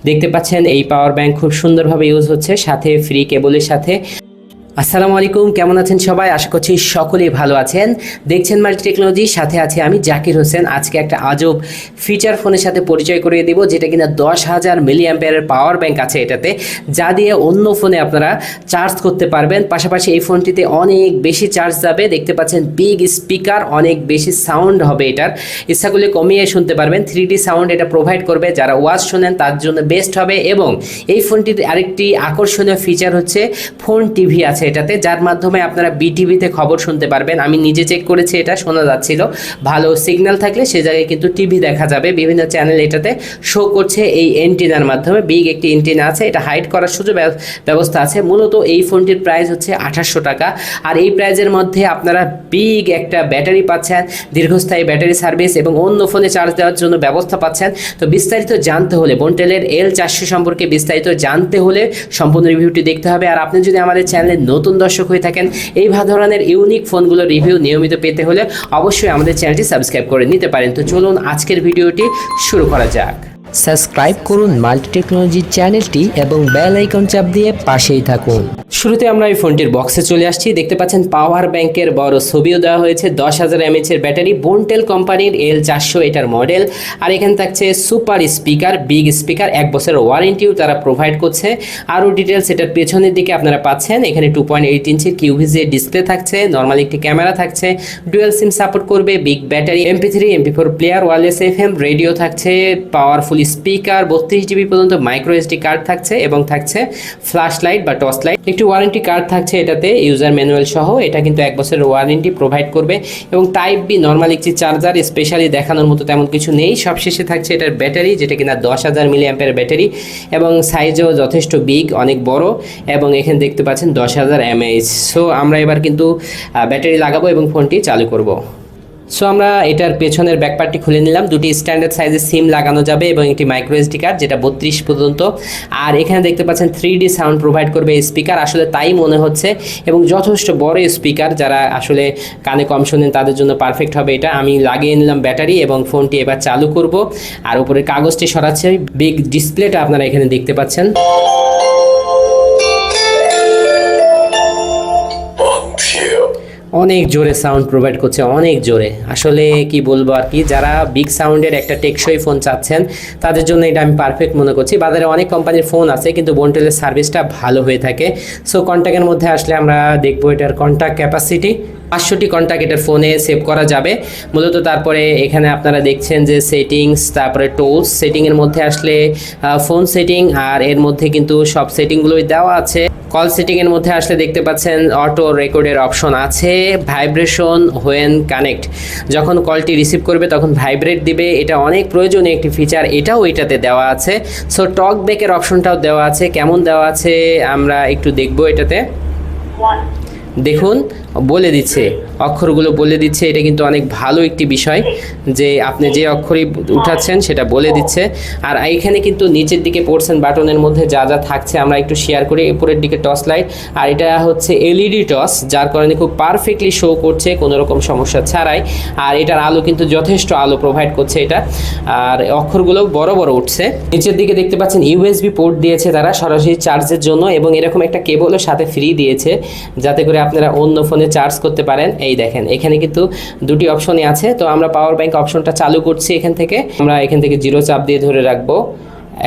দেখতে পাচ্ছেন এই পাওয়ার ব্যাংক খুব সুন্দরভাবে ইউজ হচ্ছে সাথে ফ্রি কেবলের সাথে। আসসালামু আলাইকুম, কেমন আছেন সবাই? আশা করছি সকলেই ভালো আছেন। দেখছেন মাল্টি টেকনোলজি, সাথে আছে আমি জাকির হোসেন। আজকে একটা আজব ফিচার ফোনের সাথে পরিচয় করিয়ে দিব, যেটা কিনা দশ হাজার মিলি অ্যাম্পিয়ারের পাওয়ার ব্যাংক আছে এটাতে, যা দিয়ে অন্য ফোনে আপনারা চার্জ করতে পারবেন। পাশাপাশি এই ফোনটিতে অনেক বেশি চার্জ যাবে। দেখতে পাচ্ছেন বিগ স্পিকার অনেক বেশি সাউন্ড হবে এটার। ইচ্ছা করলে কমিয়ে শুনতে পারবেন। থ্রি সাউন্ড এটা প্রোভাইড করবে। যারা ওয়াজ শোনেন, তার জন্য বেস্ট হবে। এবং এই ফোনটিতে আরেকটি আকর্ষণীয় ফিচার হচ্ছে ফোন টিভি আছে। এটাতে, যার মাধ্যমে আপনারা বিটিভিতে খবর শুনতে পারবেন। আমি নিজে চেক করেছি, এটা শোনা যাচ্ছিল। ভালো সিগন্যাল থাকলে সে জায়গায় কিন্তু টিভি দেখা যাবে। বিভিন্ন চ্যানেল এটাতে শো করছে এই এন্টিনার মাধ্যমে। বিগ একটি এন্টিনা আছে, এটা হাইড করার সুযোগ ব্যব- ব্যবস্থা আছে। মূলত এই ফোনটির প্রাইস হচ্ছে আঠাশশো টাকা। আর এই প্রাইজের মধ্যে আপনারা বিগ একটা ব্যাটারি পাচ্ছেন, দীর্ঘস্থায়ী ব্যাটারি সার্ভিস এবং অন্য ফোনে চার্জ দেওয়ার জন্য ব্যবস্থা পাচ্ছেন। তো বিস্তারিত জানতে হলে বন্টেলের এল চারশো সম্পর্কে বিস্তারিত জানতে হলে সম্পূর্ণ রিভিউটি দেখতে হবে। আর আপনি যদি আমাদের চ্যানেলে নতুন দর্শক হয়ে থাকেন, এই ধরনের ইউনিক ফোনগুলোর রিভিউ নিয়মিত পেতে হলে অবশ্যই আমাদের চ্যানেলটি সাবস্ক্রাইব করে নিতে পারেন। তো চলুন আজকের ভিডিওটি শুরু করা যাক। সাবস্ক্রাইব করুন মাল্টি টেকনোলজি চ্যানেলটি এবং বেল আইকন চাপ দিয়ে পাশেই থাকুন। শুরুতে আমরা এই ফোনটির বক্সে চলে আসছি। দেখতে পাচ্ছেন পাওয়ার ব্যাংকের বড় ছবিও দেওয়া হয়েছে। দশ হাজার এমএচ এর ব্যাটারি, বোনটেল কোম্পানির এল চারশো এটার মডেল। আর এখানে থাকছে সুপার স্পিকার, বিগ স্পিকার, এক বছরের ওয়ারেন্টিও তারা প্রোভাইড করছে। আরও ডিটেলস এটার পেছনের দিকে আপনারা পাচ্ছেন। এখানে টু পয়েন্ট এইট ইঞ্চির কিউভিজে ডিসপ্লে থাকছে নর্মাল একটি ক্যামেরা থাকছে ডুয়েল সিম সাপোর্ট করবে big battery MP three MP four player wireless F M radio থাকছে পাওয়ারফুল স্পিকার, বত্রিশ জিবি পর্যন্ত মাইক্রো এসডি কার্ড থাকছে এবং থাকছে ফ্ল্যাশ লাইট বা টর্চ লাইট একটি ওয়ারেন্টি কার্ড থাকছে এটাতে, ইউজার ম্যানুয়াল সহ। এটা কিন্তু এক বছরের ওয়ারেন্টি প্রোভাইড করবে এবং টাইপ বি নর্মাল একটি চার্জার, স্পেশালি দেখানোর মতো তেমন কিছু নেই। সবশেষে থাকছে এটার ব্যাটারি, যেটা কিনা দশ হাজার মিলি অ্যাম্পের ব্যাটারি এবং সাইজও যথেষ্ট বিগ, অনেক বড় এবং এখানে দেখতে পাচ্ছেন দশ হাজার এমএইচ সো আমরা এবার কিন্তু ব্যাটারি লাগাবো এবং ফোনটি চালু করব। সো আমরা এটার পেছনের ব্যাকপার্টটি খুলে নিলাম। দুটি স্ট্যান্ডার্ড সাইজের সিম লাগানো যাবে এবং একটি মাইক্রো এসডি কার্ড যেটা বত্রিশ পর্যন্ত। আর এখানে দেখতে পাচ্ছেন থ্রি ডি সাউন্ড প্রোভাইড করবে স্পিকার আসলে তাই মনে হচ্ছে এবং যথেষ্ট বড় স্পিকার যারা আসলে কানে কম শোনেন, তাদের জন্য পারফেক্ট হবে এটা। আমি লাগিয়ে নিলাম ব্যাটারি এবং ফোনটি এবার চালু করব। আর উপরের কাগজটি সরাচ্ছে। বিগ ডিসপ্লেটা আপনারা এখানে দেখতে পাচ্ছেন। অনেক জোরে সাউন্ড প্রোভাইড করছে, অনেক জোরে। আসলে কি বলব আর কি, যারা বিগ সাউন্ডের একটা টেকসই ফোন চাচ্ছেন, তাদের জন্য এটা আমি পারফেক্ট মনে করছি। বাজারে অনেক কোম্পানির ফোন আছে, কিন্তু বোনটেলের সার্ভিসটা ভালো হয়ে থাকে। সো কন্ট্যাক্টের মধ্যে আসলে আমরা দেখব এটার কন্ট্যাক্ট ক্যাপাসিটি পাঁচশোটি কন্ট্যাক্ট এটার ফোনে সেভ করা যাবে। মূলত তারপরে এখানে আপনারা দেখছেন যে সেটিংস তারপরে টোলস সেটিংয়ের মধ্যে আসলে ফোন সেটিং আর এর মধ্যে কিন্তু সব সেটিংগুলোই দেওয়া আছে। কল সেটিংয়ের মধ্যে আসলে দেখতে পাচ্ছেন অটো রেকর্ডের অপশন আছে ভাইব্রেশন হোয়েন কানেক্ট যখন কলটি রিসিভ করবে তখন ভাইব্রেট দিবে, এটা অনেক প্রয়োজনীয় একটি ফিচার এটাও এটাতে দেওয়া আছে। সো টক ব্যাকের অপশনটাও দেওয়া আছে, কেমন দেওয়া আছে আমরা একটু দেখব এটাতে। দেখুন, বলে দিচ্ছে, অক্ষরগুলো বলে দিচ্ছে, এটা কিন্তু অনেক ভালো একটি বিষয় যে আপনি যে অক্ষরই উঠাচ্ছেন সেটা বলে দিচ্ছে। আর এইখানে কিন্তু নিচের দিকে পড়ছেন বাটনের মধ্যে যা যা থাকছে আমরা একটু শেয়ার করি উপরের দিকে টর্চ লাইট আর এটা হচ্ছে এলইডি টর্চ যার কারণে খুব পারফেক্টলি শো করছে, কোনো রকম সমস্যা ছাড়াই। আর এটার আলো কিন্তু যথেষ্ট আলো প্রোভাইড করছে এটা। আর অক্ষরগুলো বড় বড় উঠছে। নিচের দিকে দেখতে পাচ্ছেন ইউএসবি পোর্ট দিয়েছে তারা সরাসরি চার্জের জন্য এবং এরকম একটা কেবলও সাথে ফ্রি দিয়েছে, যাতে করে আপনারা অন্য ফোনে চার্জ করতে পারেন। এই দেখেন, এখানে কিন্তু দুটি অপশনই আছে। তো আমরা পাওয়ার ব্যাংক অপশনটা চালু করছি এখান থেকে। আমরা এখান থেকে জিরো চাপ দিয়ে ধরে রাখব।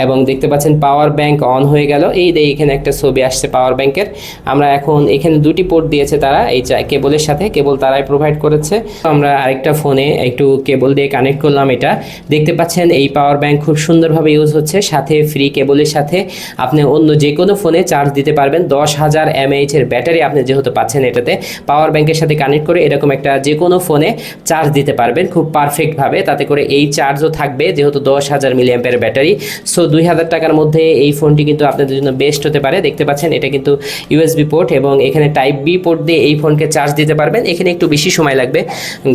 এবং দেখতে পাচ্ছেন পাওয়ার ব্যাংক অন হয়ে গেল। এই এখানে একটা ছবি আসছে পাওয়ার ব্যাংকের আমরা এখন এখানে দুটি পোর্ট দিয়েছে তারা, এই কেবলের সাথে। কেবল তারাই প্রোভাইড করেছে। আমরা আরেকটা ফোনে একটু কেবল দিয়ে কানেক্ট করলাম এটা। দেখতে পাচ্ছেন এই পাওয়ার ব্যাংক খুব সুন্দরভাবে ইউজ হচ্ছে। সাথে ফ্রি কেবলের সাথে আপনি অন্য যে কোনো ফোনে চার্জ দিতে পারবেন। দশ হাজার এমএইচ এর ব্যাটারি আপনি যেহেতু পাচ্ছেন এটাতে। পাওয়ার ব্যাংকের সাথে কানেক্ট করে এরকম একটা যে কোনো ফোনে চার্জ দিতে পারবেন খুব পারফেক্টভাবে তাতে করে এই চার্জও থাকবে যেহেতু দশ হাজার মিলি অ্যাম্পের ব্যাটারি সো দুই হাজার টাকার মধ্যে এই ফোনটি কিন্তু আপনাদের জন্য বেস্ট হতে পারে। দেখতে পাচ্ছেন, এটা কিন্তু ইউএসবি পোর্ট এবং এখানে টাইপ বি পোর্ট দিয়ে এই ফোনকে চার্জ দিতে পারবেন। এখানে একটু বেশি সময় লাগবে,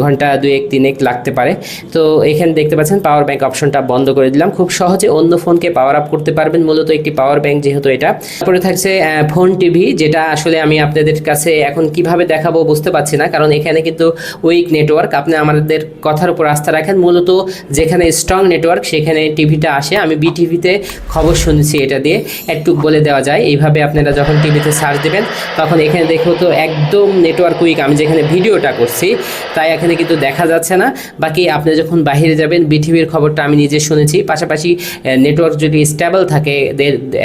ঘণ্টা দুই এক তিন এক লাগতে পারে। তো এখানে দেখতে পাচ্ছেন পাওয়ার ব্যাংক অপশনটা বন্ধ করে দিলাম। খুব সহজে অন্য ফোনকে পাওয়ার আপ করতে পারবেন, মূলত একটি পাওয়ার ব্যাংক যেহেতু এটা। তারপরে থাকছে ফোন টিভি যেটা আসলে আমি আপনাদের কাছে এখন কীভাবে দেখাবো বুঝতে পারছি না, কারণ এখানে কিন্তু উইক নেটওয়ার্ক আপনি আমাদের কথার উপর আস্থা রাখেন, মূলত যেখানে স্ট্রং নেটওয়ার্ক সেখানে টিভিটা আসে। আমি বিটিভি টিভিতে খবর শুনছি এটা দিয়ে। একটু বলে দেওয়া যায়। এইভাবে আপনারা যখন টিভিতে সার্চ দেবেন, তখন এখানে দেখো তো একদম নেটওয়ার্ক উইক আমি যেখানে ভিডিওটা করছি, তাই এখানে কিন্তু দেখা যাচ্ছে না। বাকি আপনি যখন বাইরে যাবেন বিটিভির খবরটা আমি নিজে শুনেছি। পাশাপাশি নেটওয়ার্ক যদি স্টেবল থাকে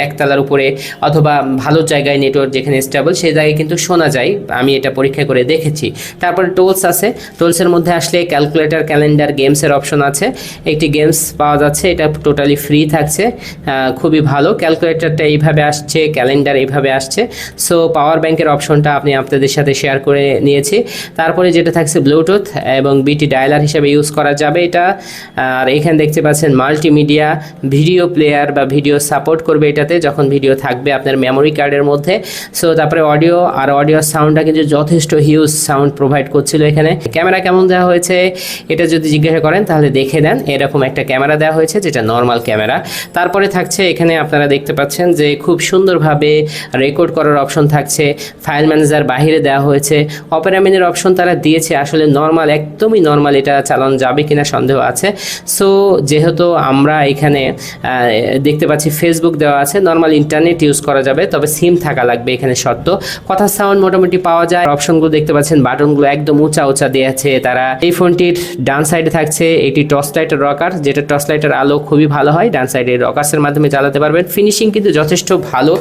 একতলার উপরে, অথবা ভালো জায়গায় নেটওয়ার্ক যেখানে স্টেবল সেই জায়গায় কিন্তু শোনা যায়। আমি এটা পরীক্ষা করে দেখেছি। তারপরে টোলস আছে। টোলসের মধ্যে আসলে ক্যালকুলেটর ক্যালেন্ডার গেমসের অপশন আছে। একটি গেমস পাওয়া যাচ্ছে। এটা টোটালি ফ্রি থাকছে। আহ, খুবই ভালো। ক্যালকুলেটরটা এইভাবে আসছে ক্যালেন্ডার এইভাবে আসছে। সো পাওয়ার ব্যাংকের অপশনটা আপনি আপনাদের সাথে শেয়ার করে নিয়েছি। তারপরে যেটা থাকছে ব্লুটুথ এবং বিটি ডায়ালার হিসেবে ইউজ করা যাবে এটা। আর এখানে দেখতে পাচ্ছেন মাল্টিমিডিয়া ভিডিও প্লেয়ার বা ভিডিও সাপোর্ট করবে এটাতে যখন ভিডিও থাকবে আপনার মেমোরি কার্ডের মধ্যে। সো তারপরে অডিও আর অডিও সাউন্ডটা কিন্তু যথেষ্ট হিউজ সাউন্ড প্রোভাইড করছিল এখানে। ক্যামেরা কেমন দেওয়া হয়েছে এটা যদি জিজ্ঞাসা করেন তাহলে দেখে দেন এরকম একটা ক্যামেরা দেওয়া হয়েছে যেটা নর্মাল ক্যামেরা তারপরে থাকছে, এখানে আপনারা দেখতে পাচ্ছেন যে খুব সুন্দরভাবে রেকর্ড করার অপশন থাকছে। ফাইল ম্যানেজার বাহিরে দেওয়া হয়েছে। অপেরামিনের অপশন তারা দিয়েছে, আসলে নর্মাল একদমই নর্মাল এটা চালানো যাবে কিনা সন্দেহ আছে। সো যেহেতু আমরা এখানে দেখতে পাচ্ছি ফেসবুক দেওয়া আছে নর্মাল ইন্টারনেট ইউজ করা যাবে, তবে সিম থাকা লাগবে এখানে শর্ত। কথা সাউন্ড মোটামুটি পাওয়া যায়। অপশনগুলো দেখতে পাচ্ছেন, বাটনগুলো একদম উঁচা উঁচা দিয়েছে তারা। এই ফোনটির ডান সাইডে থাকছে, এটি টর্চ লাইটের রকার যেটা টর্চ লাইটের আলো খুবই ভালো হয়, ডান সাইডে রকার্সের মাধ্যমে চালাতে পারবেন। ফিনিশিং কিন্তু যথেষ্ট ভালো।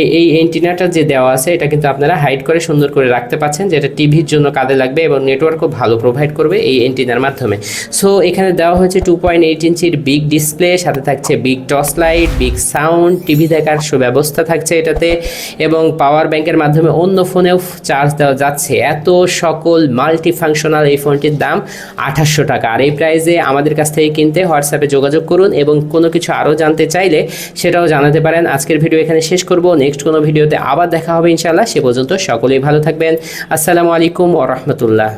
এই এই এন্টিনাটা যে দেওয়া আছে, এটা কিন্তু আপনারা হাইড করে সুন্দর করে রাখতে পাচ্ছেন যেটা টিভির জন্য কাজে লাগবে এবং নেটওয়ার্কও ভালো প্রোভাইড করবে এই এন্টিনার মাধ্যমে। সো এখানে দেওয়া হয়েছে টু পয়েন্ট এইট ইঞ্চির বিগ ডিসপ্লে সাথে থাকছে big torch light big sound TV দেখার সুব্যবস্থা থাকছে এটাতে এবং পাওয়ার ব্যাংকের মাধ্যমে অন্য ফোনেও চার্জ দেওয়া যাচ্ছে। এত সকল মাল্টি ফাংশনাল এই ফোনটির দাম আঠাশশো টাকা। আর এই প্রাইজে আমাদের কাছ থেকে কিনতে হোয়াটসঅ্যাপে যোগাযোগ করুন এবং কোনো কিছু আরও জানতে চাইলে সেটাও জানাতে পারেন। আজকের ভিডিও এখানে শেষ করব। নেক্সট কোনো ভিডিওতে আবার দেখা হবে ইনশাল্লাহ সে পর্যন্ত সকলেই ভালো থাকবেন। আসসালামু আলাইকুম ও রহমতুল্লাহ।